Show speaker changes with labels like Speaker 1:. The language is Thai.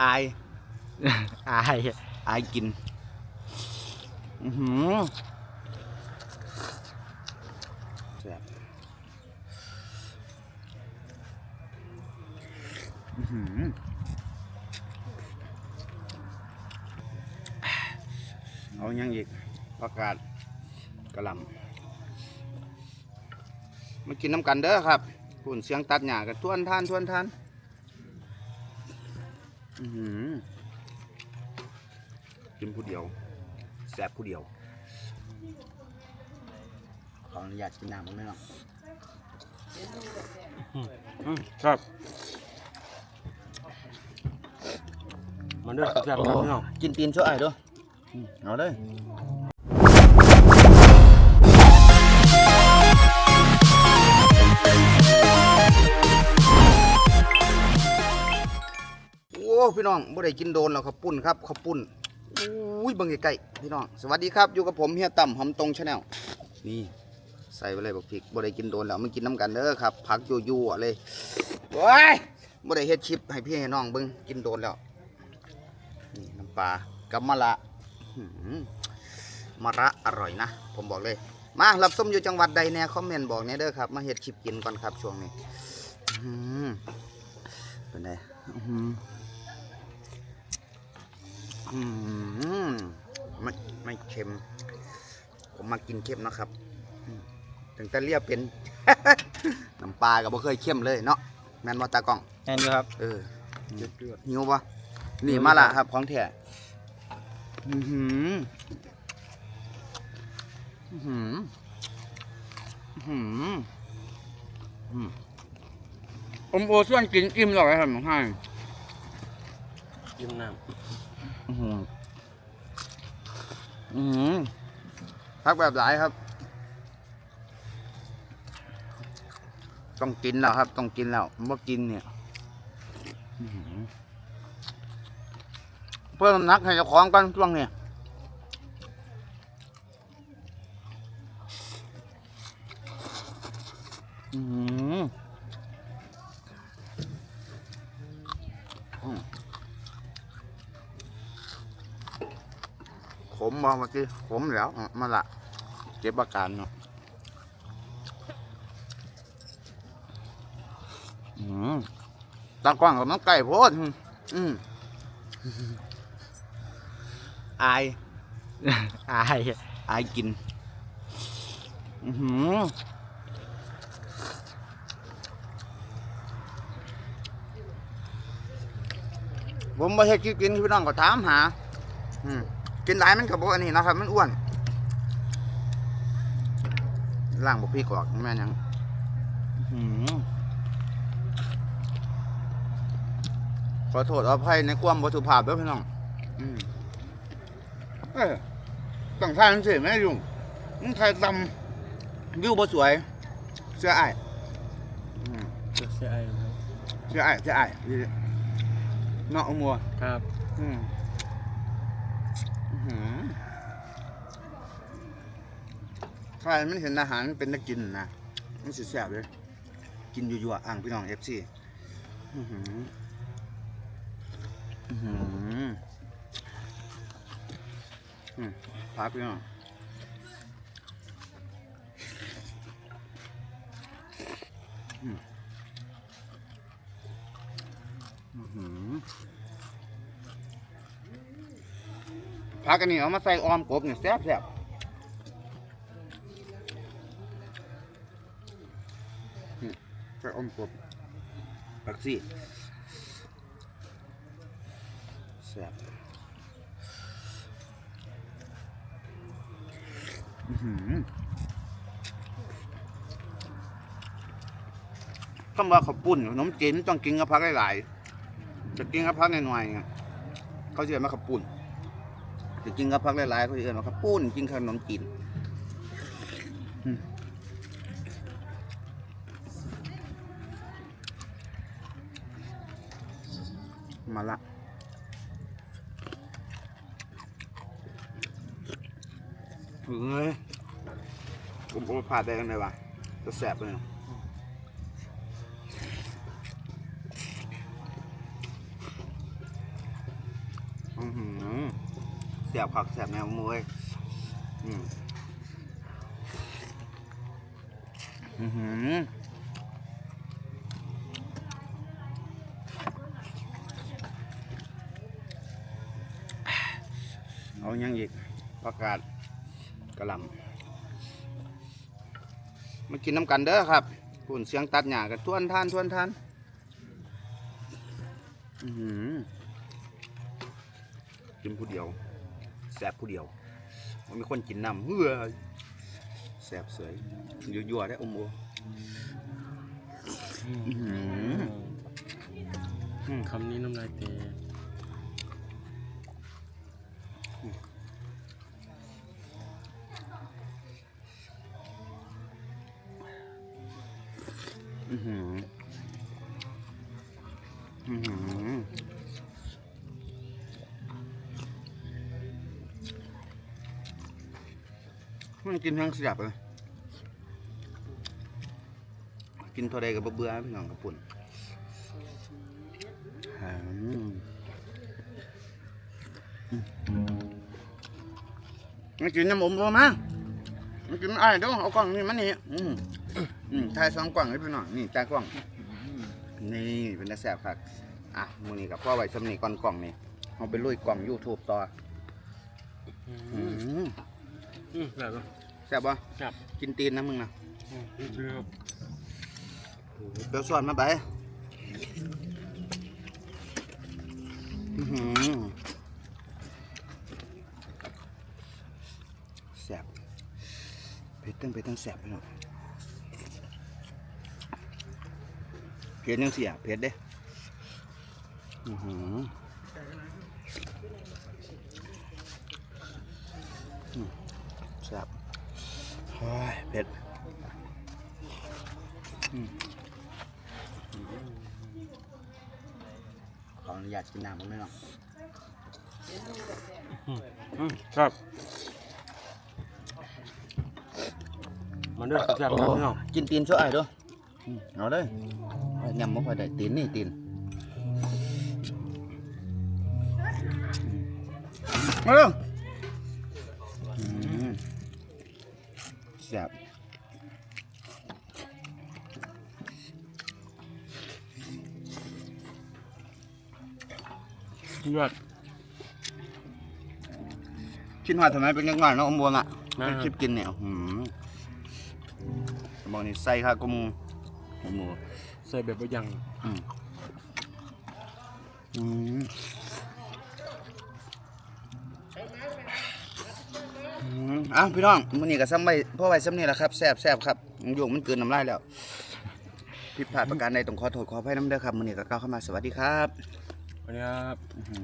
Speaker 1: อาย
Speaker 2: อาย
Speaker 1: อายกิน อือหือแซ่บอื้อหือเอายังอีกประกาศกระหลำมากินน้ำกันเด้อครับหุ่นเสียงตัดหญ้ากันทวนทานทวนทานอือหือ กินผู้เดียวแสบผู้เดียว ขออนุญาตกินน้ำมั้งไหมเนาะ
Speaker 2: ครับมันด้วยแซ่บๆครับพี่น้อง
Speaker 1: กินตีนช่วยไอ้ด้วยเอาเลย พี่น้องบ่ได้กินโดนแล้วข้าวปุ้นครับข้าวปุ้นอุ้ยเบิ่งใกล้ๆพี่น้องสวัสดีครับอยู่กับผมเฮียต่ำหำตรงชาแนลนี่ใส่ไปเลยบักพริกบ่ได้กินโดนแล้วมากินน้ำกันเด้อครับผักยั่ๆเลยโอ้ยบ่ได้เฮ็ดคลิปให้พี่ให้น้องเบิ่งกินโดนแล้วนี่น้ำปลากับมะระมะระอร่อยนะ ผมบอกเลย มารับส้มอยู่จังหวัดใดแน่คอมเมนต์บอกแน่เด้อครับ มาเฮ็ดคลิปกินก่อนครับช่วงนี้อื้อหือเป็นไงอื้อ ไม่ไม่เค็ม ผมมากินเค็มนะครับอืมถึงแต่เรียกเป็น น้ำปลาก็บ่เคยเค็มเลยเนาะแม่นว่าตากล้อง
Speaker 2: แน่นอยู่ครับ
Speaker 1: เออหิวปะนี่มาละครับ ของแท้อือหืออื้อหืออื้อหืออืม
Speaker 2: อมโอส่วนกินอิ่มหรอกครับให้ยิ้มน้
Speaker 1: อื้อหือ อื้อหือพักแบบหลายครับ ต้องกินแล้วครับ ต้องกินแล้วเมื่อกินเนี่ยเพิ่มน้ำหนักให้เจ้าของกันช่วงนี้อืมอืม ขมบ่เมื่อกี้ขมแล้วอะมาละเก็บอาการเนาะอืมตากว้างกับน้ำไก่โพดอืมอายำ
Speaker 2: อาย
Speaker 1: อายกินอือหือผมมาเฮ็ดกินพี่น้องก็ถามหา อืม กินหลายมันกับพวกอันนี้นะครับ มันอ้วนล่างบกพี่กอกแม่นยังอื้อหือขอโทษอภัยในความวัตถุภาพด้วยพี่น้องอืมเอ้ยต้องทานสิแม่ยุ่งมึงไทยตำวิวบ่สวย เสื้ออ้ายอืม
Speaker 2: เสียอายครับ
Speaker 1: เสื้ออ้ายเสื้ออ้ายนี่เนาะเอามัว
Speaker 2: ครับ
Speaker 1: อืมอื้อหือ ใครมันเห็นอาหารเป็นนักกินนะมันสิแซ่บเลย กินยั่วๆอ่างพี่น้องเอฟซีอื้อหืออื้อหืออืมพักพี่น้องอืมอื้อหือ พักอันนี้เอามาใส่ออมกบเนี่ยแซ่บแซ่บใส่ออมกบผักซี่แซ่บอือหือต้องว่าข้าวปุ้นขนมจีนต้องกินกับผักหลายๆจะกินกับผักหน่อยๆเนี่ยเขาเรียกว่าข้าวปุ้น จะกินกับพักหลายๆเขาจะเอิ้นว่าข้าวปุ้นกินขนมจีนมาละถึงเลยผมผมผ่าได้ยังไงวะจะแสบเลยอื้อหือ แสบผักแสบแนวมวยอืมอือหือเอายังอีกประกาศกระลำมากินน้ำกันเด้อครับหุ่นเสียงตัดหญ้ากันทวนท่านทวนท่านอือหือกินผู้เดียว แสบผู้เดียว มันมีคนกินน้ำเฮ้ยแสบเสยยั่วๆได้อมโออื้อหืออืม
Speaker 2: คำนี้น้ำลายเตะ
Speaker 1: อื้อหืออื้อหือ มันกินทั้งเสียบเลยกินเท่าใดก็บ่เบื่อพี่น้องกับปุ่นอืมมากินน้ำอมบ่มามากินไอ้ายเด้อเอากล่องนี่มานี่อืมอืมถ่ายสองกล่องให้พี่น้องนี่จ่ายกล่อง นี่เป็นนักแสบครับอะมือนี้กับพ่อไว้สำนีก่อนกล่องนี่เอาไปลุยกล่อง YouTube ต่อ อืม
Speaker 2: อืมแบบว่า
Speaker 1: แสบบ่
Speaker 2: ครับ
Speaker 1: กินตีนนะมึงนะ
Speaker 2: อืมนี่คือครับ
Speaker 1: เดี๋ยวสอนมาไปอื้อหือแสบเผ็ดตั้งเผ็ดตั้งแสบไปเนาะเผ็ดยังเสียเผ็ดเด้อือหืออืมแสบ เฮ้ยเผ็ดขออนุญาตกินน้ำมั้งไหมเนาะ
Speaker 2: อืมครับมันเด้อแซ่บๆครับพี่น้อง
Speaker 1: กินตีนช่วยไอ้ด้วยอืมเอาเลยเอายำไม่ค่อยได้ตีนนี่ตีนมาเร็ว
Speaker 2: ยอด
Speaker 1: ชิ้นหอดทำไมเป็นยังไงเนาะอมบัวอะ
Speaker 2: นะ
Speaker 1: เป็นคลิปกินเนี่ยหืมบอกนี่ใส่ค่ะกมูอมบัว
Speaker 2: ใส่แบบว่ายัง
Speaker 1: อืมอืมอืมอ้าวพี่น้องมื้อนี้ก็ซ้ำไว้พ่อไว้ซ้ำนี่แหละครับแซ่บแซ่บครับมันโยงมันเกินน้ำลายแล้วผิดพลาดประการใดต้องขอโทษขออภัยน้ำเด้อครับมื้อนี้ก็ก้าวเข้ามาสวัสดีครับ
Speaker 2: อันนี้ ครับ
Speaker 1: อื้